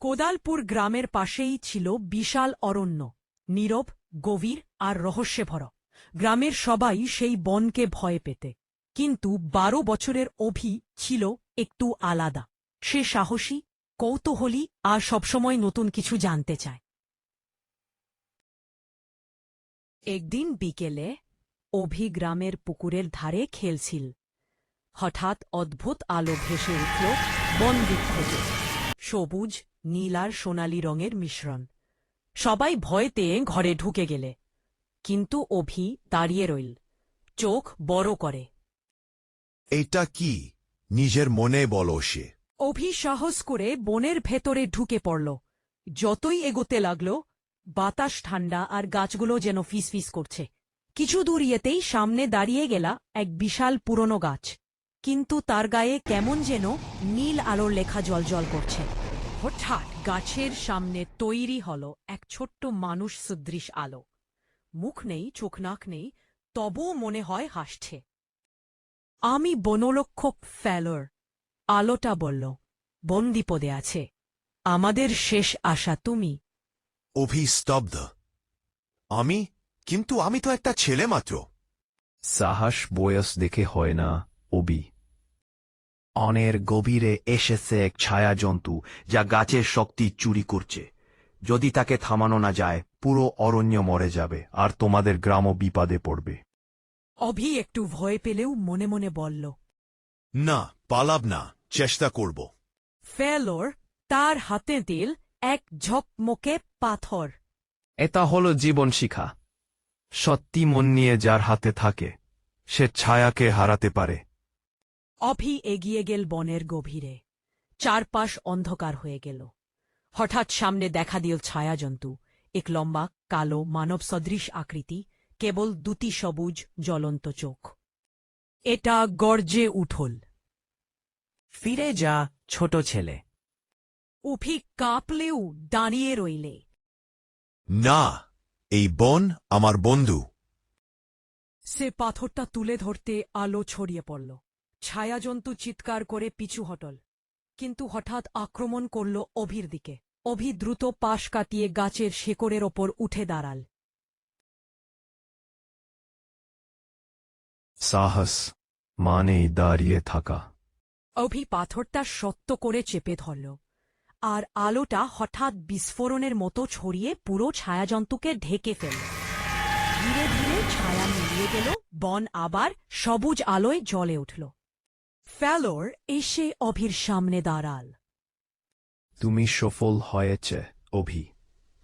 কোদালপুর গ্রামের পাশেই ছিল বিশাল অরণ্য। নীরব, গভীর আর রহস্যে ভরা গ্রামের সবাই সেই বনকে ভয় পেতে। কিন্তু বারো বছরের অভি ছিল একটু আলাদা। সে সাহসী, কৌতূহলী আর সবসময় নতুন কিছু জানতে চায়। একদিন বিকেলে অভি গ্রামের পুকুরের ধারে খেলছিল। হঠাৎ অদ্ভুত আলো ভেসে উঠল বন সবুজ নীল আর সোনালি রঙের মিশ্রণ। সবাই ভয়তে ঘরে ঢুকে গেলে। কিন্তু অভি দাঁড়িয়ে রইল। চোখ বড় করে। এটা কি? নিজের মনে বলো সে। অভি সাহস করে বনের ভেতরে ঢুকে পড়ল। যতই এগোতে লাগল বাতাস ঠান্ডা আর গাছগুলো যেন ফিসফিস করছে। কিছু দূর ইয়েতেই সামনে দাঁড়িয়ে গেলা এক বিশাল পুরনো গাছ। কিন্তু তার গায়ে কেমন যেন নীল আলোর লেখা জলজল করছে। হঠাৎ গাছের সামনে তৈরি হল এক ছোট্ট মানুষ সদৃশ আলো। মুখ নেই চোখ নাক নেই তবুও মনে হয় হাসছে। আমি বনলক্ষক ফ্যালর আলোটা বলল। বন্দিপদে আছে। আমাদের শেষ আশা তুমি। অভিস্তব্ধ। আমি? কিন্তু আমি তো একটা ছেলে মাত্র। সাহস বয়স দেখে হয় না অবি। অনের গভীরে এসেছে এক ছায়া জন্তু যা গাছের শক্তি চুরি করছে। যদি তাকে থামানো না যায় পুরো অরণ্য মরে যাবে আর তোমাদের গ্রামও বিপদে পড়বে। অভি একটু ভয় পেলেও মনে মনে বলল না পালাব না চেষ্টা করব। ফেলোর তার হাতে দিল এক ঝকমকে পাথর। এটা হল জীবন শিখা। সত্যি মন নিয়ে যার হাতে থাকে সে ছায়াকে হারাতে পারে। অভি এগিয়ে গেল বনের গভীরে। চারপাশ অন্ধকার হয়ে গেল। হঠাৎ সামনে দেখা দিল ছায়াজন্তু এক লম্বা কালো মানব সদৃশ আকৃতি কেবল দুটি সবুজ জ্বলন্ত চোখ। এটা গর্জে উঠল। ফিরে যা ছোট ছেলে। উফি কাঁপলেও দাঁড়িয়ে রইলে। না এই বন আমার বন্ধু। সে পাথরটা তুলে ধরতে আলো ছড়িয়ে পড়ল। ছায়াজন্তু চিৎকার করে পিছু হটল। কিন্তু হঠাৎ আক্রমণ করল অভির দিকে। অভি দ্রুত পাশ কাটিয়ে গাছের শেকড়ের ওপর উঠে দাঁড়াল। সাহস মানে দাঁড়িয়ে থাকা। অভি পাথরটা সত্য করে চেপে ধরল। আর আলোটা হঠাৎ বিস্ফোরণের মতো ছড়িয়ে পুরো ছায়াজন্তুকে ঢেকে ফেলল। ধীরে ধীরে ছায়া মিলিয়ে গেল বন আবার সবুজ আলোয় জ্বলে উঠল। ফ্যালোর এসে অভির সামনে দাঁড়াল। তুমি সফল হয়েছে অভি।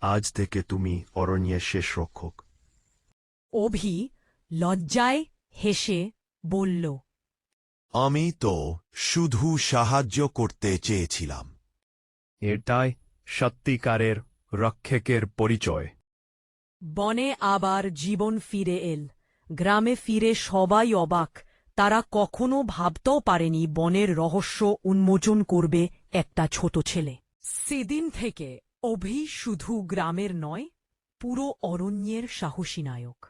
আজ থেকে তুমি অরণ্যের শেষ রক্ষক। অভি লজ্জায় হেসে বলল আমি তো শুধু সাহায্য করতে চেয়েছিলাম। এটাই সত্যিকারের রক্ষকের পরিচয়। বনে আবার জীবন ফিরে এল। গ্রামে ফিরে সবাই অবাক। তারা কখনো ভাবতেও পারেনি বনের রহস্য উন্মোচন করবে একটা ছোট ছেলে। সেদিন থেকে অভি শুধু গ্রামের নয়, পুরো অরণ্যের সাহসী নায়ক।